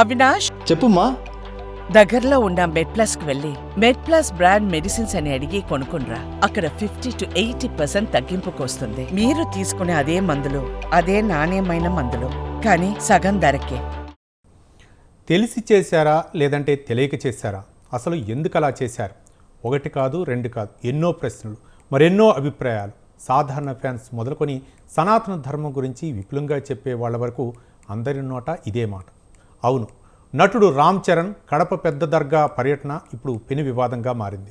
అవినాష్? చెప్పుమా దగ్గరలో ఉన్న మెడ్ ప్లస్కు వెళ్ళి మెడ్ ప్లస్ బ్రాండ్ మెడిసిన్స్ అని అడిగి కొనుక్కునరా అక్కడ ఫిఫ్టీ టు ఎయిటీ పర్సెంట్ తగ్గింపుకు వస్తుంది మీరు తీసుకునే అదే మందులు అదే నాణ్యమైన మందులు కానీ సగం ధరకే. తెలిసి చేశారా లేదంటే తెలియక చేశారా? అసలు ఎందుకు అలా చేశారు? ఒకటి కాదు రెండు కాదు ఎన్నో ప్రశ్నలు మరెన్నో అభిప్రాయాలు. సాధారణ ఫ్యాన్స్ మొదలుకొని సనాతన ధర్మం గురించి విపులంగా చెప్పే వాళ్ళ వరకు అందరి నోట ఇదే మాట. అవును. నటుడు రామ్ చరణ్ కడప పెద్ద దర్గా పర్యటన ఇప్పుడు పెను వివాదంగా మారింది.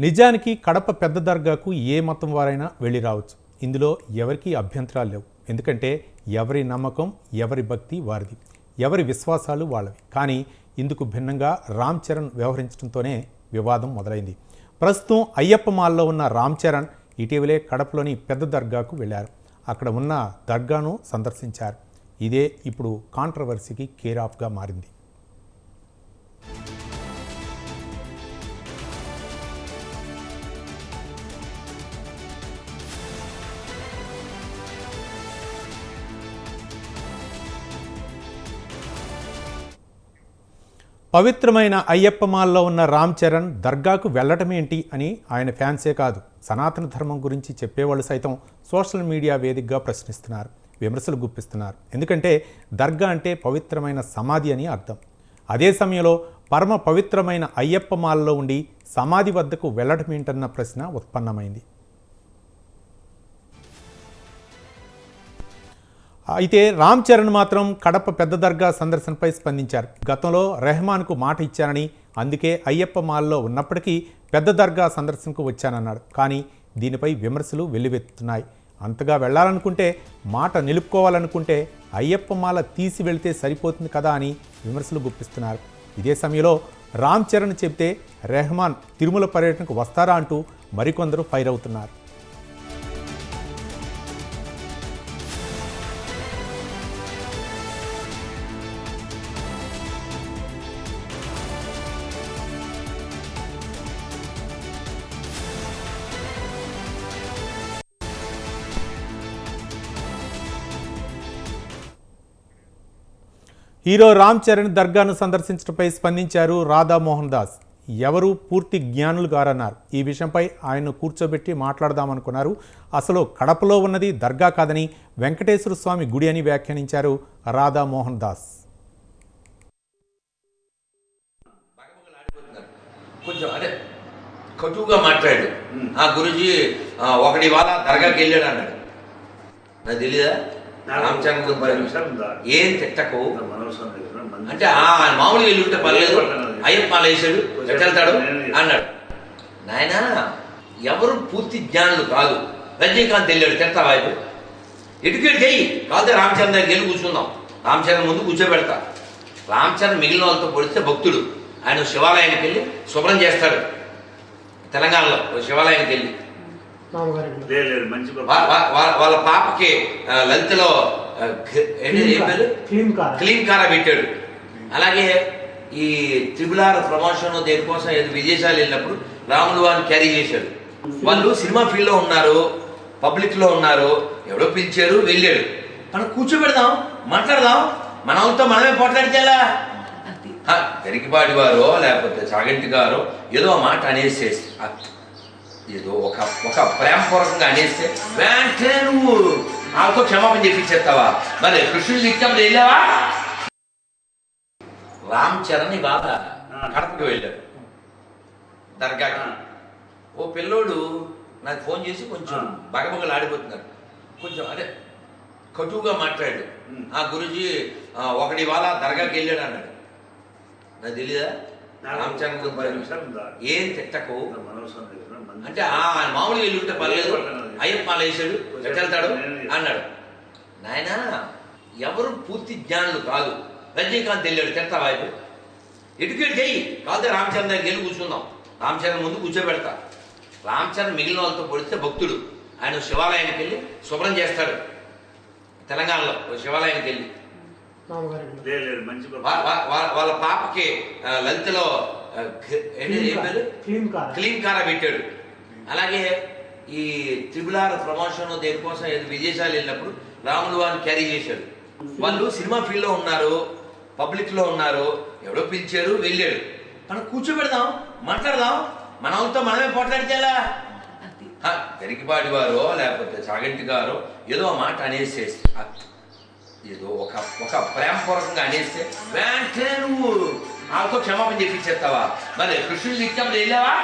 నిజానికి కడప పెద్ద దర్గాకు ఏ మతం వారైనా వెళ్ళి రావచ్చు. ఇందులో ఎవరికీ అభ్యంతరాలు లేవు. ఎందుకంటే ఎవరి నమ్మకం ఎవరి భక్తి వారిది. ఎవరి విశ్వాసాలు వాళ్ళవి. కానీ ఇందుకు భిన్నంగా రామ్ చరణ్ వ్యవహరించడంతోనే వివాదం మొదలైంది. ప్రస్తుతం అయ్యప్ప మాల్లో ఉన్న రామ్ చరణ్ ఇటీవలే కడపలోని పెద్ద దర్గాకు వెళ్ళారు. అక్కడ ఉన్న దర్గాను సందర్శించారు. ఇదే ఇప్పుడు కాంట్రవర్సీకి కేర్ ఆఫ్గా మారింది. పవిత్రమైన అయ్యప్పమాల్లో ఉన్న రామ్ చరణ్ దర్గాకు వెళ్ళటమేంటి అని ఆయన ఫ్యాన్సే కాదు. సనాతన ధర్మం గురించి చెప్పేవాళ్ళు సైతం సోషల్ మీడియా వేదికగా ప్రశ్నిస్తున్నారు విమర్శలు గుప్పిస్తున్నారు. ఎందుకంటే దర్గా అంటే పవిత్రమైన సమాధి అని అర్థం. అదే సమయంలో పరమ పవిత్రమైన అయ్యప్పమాల్లో ఉండి సమాధి వద్దకు వెళ్ళటమేంటన్న ప్రశ్న ఉత్పన్నమైంది. అయితే రామ్ చరణ్ మాత్రం కడప పెద్ద దర్గా సందర్శనపై స్పందించారు. గతంలో రెహమాన్కు మాట ఇచ్చానని అందుకే అయ్యప్ప మాల్లో ఉన్నప్పటికీ పెద్ద దర్గా సందర్శనకు వచ్చానన్నాడు. కానీ దీనిపై విమర్శలు వెల్లువెత్తుతున్నాయి. అంతగా వెళ్ళాలనుకుంటే మాట నిలుపుకోవాలనుకుంటే అయ్యప్ప మాల తీసి వెళ్తే సరిపోతుంది కదా అని విమర్శలు గుప్పిస్తున్నారు. ఇదే సమయంలో రామ్ చరణ్ చెబితే రెహమాన్ తిరుమల పర్యటనకు వస్తారా? అంటూ మరికొందరు ఫైర్ అవుతున్నారు. హీరో రామ్ చరణ్ దర్గాను సందర్శించడంపై స్పందించారు రాధా మోహన్ దాస్. ఎవరు పూర్తి జ్ఞానులు గారన్నారు. ఈ విషయంపై ఆయన్ను కూర్చోబెట్టి మాట్లాడదామనుకున్నారు. అసలు కడపలో ఉన్నది దర్గా కాదని వెంకటేశ్వర స్వామి గుడి అని వ్యాఖ్యానించారు రాధా మోహన్ దాస్. కొంచెం అదే కటువుగా మాట్లాడు. ఆ గురుజీ ఆ, ఒకడి వాళ్ళ దర్గాకి వెళ్ళాడు అన్నాడు. నాకు తెలియదా పది నిమిషాలు? ఏం తిట్టకు? అంటే ఆ మామూలుగా వెళ్ళి ఉంటే పర్లేదు. అయ్యప్ప వేసాడు ఎట్లా వెళ్తాడు అన్నాడు. నాయనా ఎవరు పూర్తి జ్ఞానులు కాదు. రజనీకాంత్ వెళ్ళాడు తిడతా వైపు ఎడ్యుకేట్ చెయ్యి కాకపోతే రామచంద్ర దగ్గరికి వెళ్ళి కూర్చుందాం. రామచంద్ర ముందు కూర్చోబెడతా. రామచంద్ర మిగిలిన వాళ్ళతో పొడిస్తే భక్తుడు. ఆయన శివాలయానికి వెళ్ళి శుభ్రం చేస్తాడు. తెలంగాణలో శివాలయానికి వెళ్ళి. లేదు, లేదు, మంచి వాళ్ళ పాపకి లలితలో క్లీన్ కార్. క్లీన్ కారా. పెట్టాడు. అలాగే ఈ త్రిబుల్ ఆర్ ప్రమోషన్ దేనికోసం ఏదో విదేశాలు వెళ్ళినప్పుడు రాములు వారిని క్యారీ చేశాడు. వాళ్ళు సినిమా ఫీల్డ్లో ఉన్నారు పబ్లిక్లో ఉన్నారు ఎవడో పిలిచారు వెళ్ళాడు. మనం కూర్చోబెడదాం మాట్లాడదాం మన వాళ్ళతో మనమే పోట్లాడితే ఎలా హ, గరికిపాటి వారో లేకపోతే చాగంటి గారో ఏదో మాట అనేసేసి ఆ, ఏదో ఒక ఒక ప్రేమపూర్వకంగా అనేస్తే వెంటనే నువ్వు వాళ్ళతో క్షమాపణ చెప్పించేస్తావా? మరి కృష్ణుడు తిట్టినప్పుడు వెళ్ళావా? రామ్ చరణ్ ఇవాళ కడపకి వెళ్ళాడు. దర్గాకి. ఓ పిల్లోడు నాకు ఫోన్ చేసి కొంచెం. బగబగలు ఆడిపోతున్నారు. కొంచెం అదే కటువుగా మాట్లాడు. ఆ గురుజీ ఆ, ఒకడి వాళ్ళ దర్గాకి వెళ్ళాడు అన్నాడు. నాకు తెలియదా రామచంద్ర? ఏం తిట్టకు? అంటే ఆ మామూలుగా వెళ్ళి ఉంటే పర్లేదు. అయ్యప్ప మాల వేసాడు వెళ్తాడు అన్నాడు. నాయనా ఎవరు పూర్తి జ్ఞానులు కాదు. రజనీకాంత్ వెళ్ళాడు తిడతా వైపు ఎడ్యుకేట్ చెయ్యి కాకపోతే రామచంద్ర దగ్గరికి వెళ్ళి కూర్చుందాం. రామచంద్ర ముందు కూర్చోబెడతా. రామచంద్ర మిగిలిన వాళ్ళతో పొడిస్తే భక్తుడు. ఆయన శివాలయానికి వెళ్ళి శుభ్రం చేస్తాడు. తెలంగాణలో శివాలయానికి వెళ్ళి. వాళ్ళ పాపకి లలితలో క్లీన్ కార పెట్టాడు. అలాగే ఈ త్రిబులార్ ప్రమోషన్ దేనికోసం ఏదో విదేశాలు వెళ్ళినప్పుడు రాములు వారిని క్యారీ చేశాడు. వాళ్ళు సినిమా ఫీల్డ్లో ఉన్నారు పబ్లిక్లో ఉన్నారు ఎవడో పిలిచారు వెళ్ళాడు. మనం కూర్చోబెడదాం మాట్లాడదాం మన వాళ్ళతో మనమే పోట్లాడితేలా? గరికిపాటి వారో లేకపోతే చాగంటి గారో ఏదో మాట అనేసేసి ఏదో ఒక ఒక ప్రేమపూర్వకంగా అనేస్తే వెంటనే నువ్వు వాళ్ళతో క్షమాపణ చెప్పించేస్తావా మరి కృష్ణుడు తిట్టినప్పుడు వెళ్ళావా?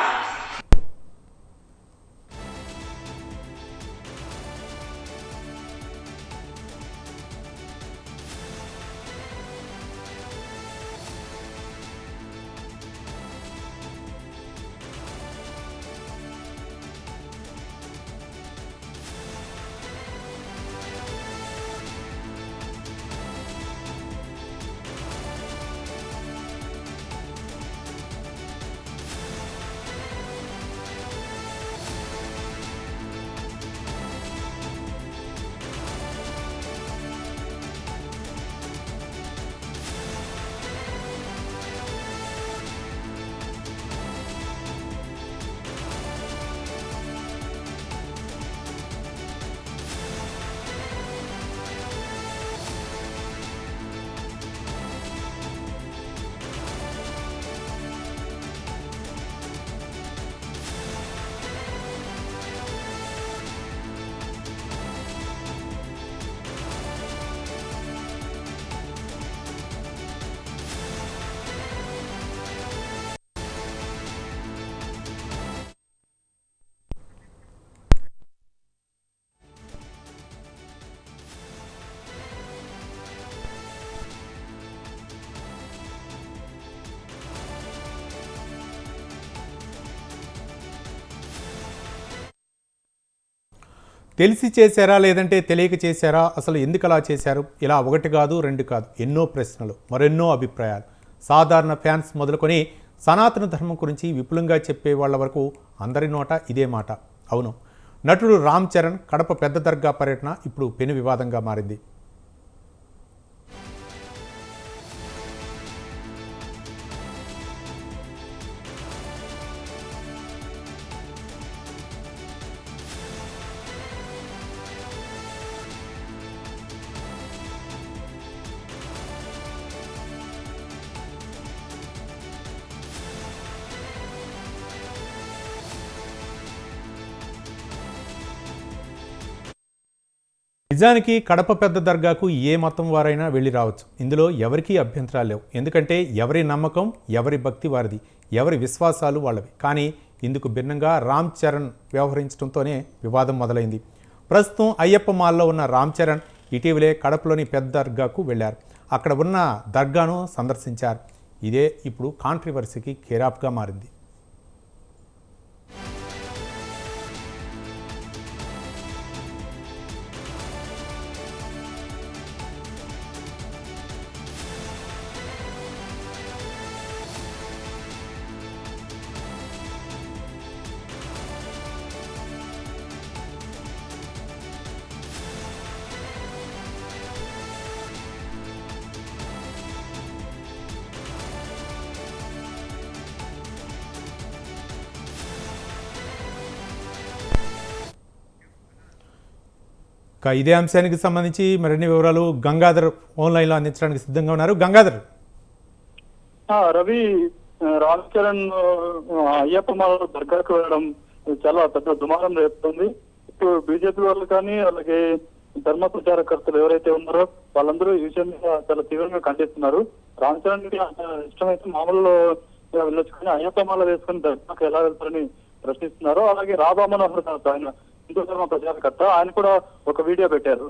తెలిసి చేశారా లేదంటే తెలియక చేశారా? అసలు ఎందుకు అలా చేశారు? ఇలా ఒకటి కాదు రెండు కాదు ఎన్నో ప్రశ్నలు మరెన్నో అభిప్రాయాలు. సాధారణ ఫ్యాన్స్ మొదలుకొని సనాతన ధర్మం గురించి విపులంగా చెప్పే వాళ్ళ వరకు అందరి నోట ఇదే మాట. అవును. నటుడు రామ్ చరణ్ కడప పెద్ద దర్గా పర్యటన ఇప్పుడు పెను వివాదంగా మారింది. నిజానికి కడప పెద్ద దర్గాకు ఏ మతం వారైనా వెళ్ళి రావచ్చు. ఇందులో ఎవరికీ అభ్యంతరాలు లేవు. ఎందుకంటే ఎవరి నమ్మకం ఎవరి భక్తి వారిది ఎవరి విశ్వాసాలు వాళ్ళవి. కానీ ఇందుకు భిన్నంగా రామ్ చరణ్ వ్యవహరించడంతోనే వివాదం మొదలైంది. ప్రస్తుతం అయ్యప్ప మాల్లో ఉన్న రామ్ చరణ్ ఇటీవలే కడపలోని పెద్ద దర్గాకు వెళ్ళారు. అక్కడ ఉన్న దర్గాను సందర్శించారు. ఇదే ఇప్పుడు కాంట్రవర్సీకి కేరాప్గా మారింది. ఇదే అంశానికి సంబంధించి మరిన్ని వివరాలు గంగాధర్ ఆన్లైన్లో అందించడానికి సిద్ధంగా ఉన్నారు. గంగాధర్. ఆ, రవి రామ్ చరణ్ అయ్యప్ప మాల దర్గాకు వెళ్ళడం చాలా పెద్ద దుమారం రేపుతుంది. ఇప్పుడు బీజేపీ వాళ్ళు కానీ అలాగే ధర్మ ప్రచారకర్తలు ఎవరైతే ఉన్నారో వాళ్ళందరూ ఈ విషయం మీద చాలా తీవ్రంగా ఖండిస్తున్నారు. రామ్ చరణ్ అంత ఇష్టమైతే మామూలు వెళ్ళొచ్చు కానీ అయ్యప్ప మాల వేసుకుని దర్గాకు ఎలా వెళ్తారని ప్రశ్నిస్తున్నారు అలాగే రాధా మనోహర్ దాస్ ఆయన హిందూ ధర్మ ప్రచారకర్త ఆయన కూడా ఒక వీడియో పెట్టారు.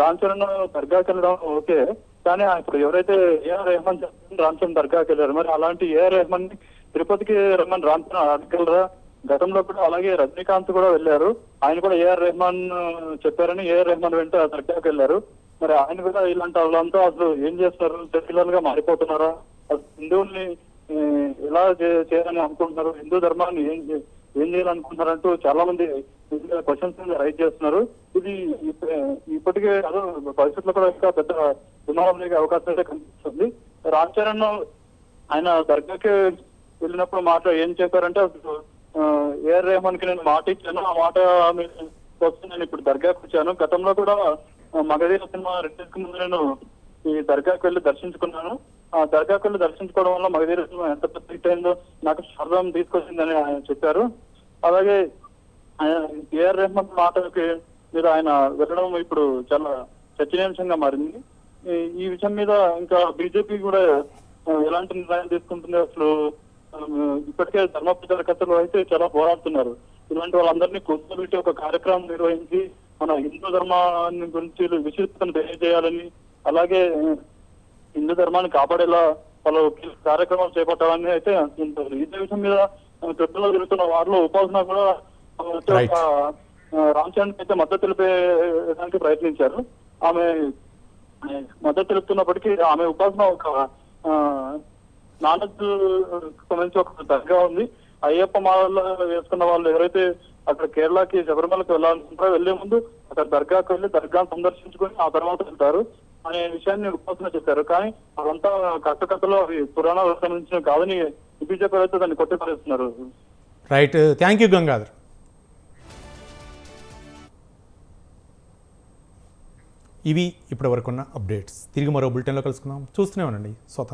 రామ్ చరణ్ దర్గాకి వెళ్ళడం ఓకే కానీ ఇప్పుడు ఎవరైతే ఏఆర్ రెహమాన్ చెప్పిన రామ్ చరణ్ దర్గాకి వెళ్ళారు. మరి అలాంటి ఏఆర్ రెహమాన్ని తిరుపతికి రమ్మని రామ్ చరణ్ అడగలరా గతంలో కూడా అలాగే రజనీకాంత్ కూడా వెళ్ళారు. ఆయన కూడా ఏఆర్ రెహమాన్ చెప్పారని ఏఆర్ రెహమాన్ వెంట దర్గాకి వెళ్ళారు. మరి ఆయన కూడా ఇలాంటి వాళ్ళంతా అసలు ఏం చేస్తారు? సెక్యులర్గా మారిపోతున్నారా? అసలు హిందువుల్ని ఎలా చేయాలని అనుకుంటున్నారు? హిందూ ధర్మాన్ని ఏం ఏం చేయాలనుకుంటున్నారంటూ చాలా మంది క్వశ్చన్స్ రైజ్ చేస్తున్నారు. ఇది ఇప్పటికే అదో భవిష్యత్తులో కూడా ఇంకా పెద్ద దుమారం లేక అవకాశం అయితే కనిపిస్తుంది. రామ్ చరణ్ ఆయన దర్గాకి వెళ్ళినప్పుడు మాట ఏం చెప్పారంటే అసలు ఏఆర్ రెహమాన్కి నేను మాట ఇచ్చాను ఆ మాట కోసం నేను ఇప్పుడు దర్గాకి వచ్చాను. గతంలో కూడా మగధీర సినిమా రిలీజ్కి ముందు నేను ఈ దర్గాకి వెళ్ళి దర్శించుకున్నాను. ఆ దర్శించుకోవడం వల్ల మగధీర ఎంత పెద్ద అయిందో నాకు శారదం తీసుకొచ్చిందని ఆయన చెప్పారు. అలాగే ఆయన ఏఆర్ రెహమాన్ మాటలకి మీద ఆయన వెళ్ళడం ఇప్పుడు చాలా చర్చనీయాంశంగా మారింది. ఈ- విషయం మీద ఇంకా బీజేపీ కూడా ఎలాంటి నిర్ణయం తీసుకుంటుంది అసలు ఇప్పటికే ధర్మ ప్రచారకర్తలు అయితే చాలా పోరాడుతున్నారు. ఇలాంటి వాళ్ళందరినీ కూర్చోబెట్టి ఒక కార్యక్రమం నిర్వహించి మన హిందూ ధర్మాన్ని గురించి విశిష్టతను తెలియజేయాలని అలాగే హిందూ ధర్మాన్ని కాపాడేలా వాళ్ళు కార్యక్రమాలు చేపట్టాలని అయితే అనుకుంటారు ఇదే విషయం మీద ట్విట్టర్లో జరుగుతున్న వారిలో ఉపాసన కూడా ఆ, వచ్చే Right. ఒక, ఆ, రామ్ చరణ్ అయితే మద్దతు తెలిపేదానికి ప్రయత్నించారు. ఆమె మద్దతు తెలుపుతున్నప్పటికీ ఆమె ఉపాసన ఒక ఆ, నానక్ సంబంధించి ఒక దర్గా ఉంది. అయ్యప్ప మాల వేసుకున్న వాళ్ళు ఎవరైతే అక్కడ కేరళకి శబరిమలకి వెళ్ళాలనుకుంటారో వెళ్ళే ముందు అక్కడ దర్గాకి వెళ్ళి దర్గాను సందర్శించుకొని ఆ తర్వాత వెళ్తారు. అనే విషయాన్ని ఉపాసన చెప్పారు కానీ అదంతా కట్టకథలో అవి పురాణాలకు సంబంధించిన కాదని బీజేపీ దాన్ని కొట్టిపారేస్తున్నారు. రైట్ థ్యాంక్ యూ గంగాధర్ ఇవి ఇప్పటివరకున్న అప్డేట్స్. తిరిగి మరో బులెటిన్లో కలుసుకుందాం. చూస్తూనే ఉండండి. స్వతంత్ర.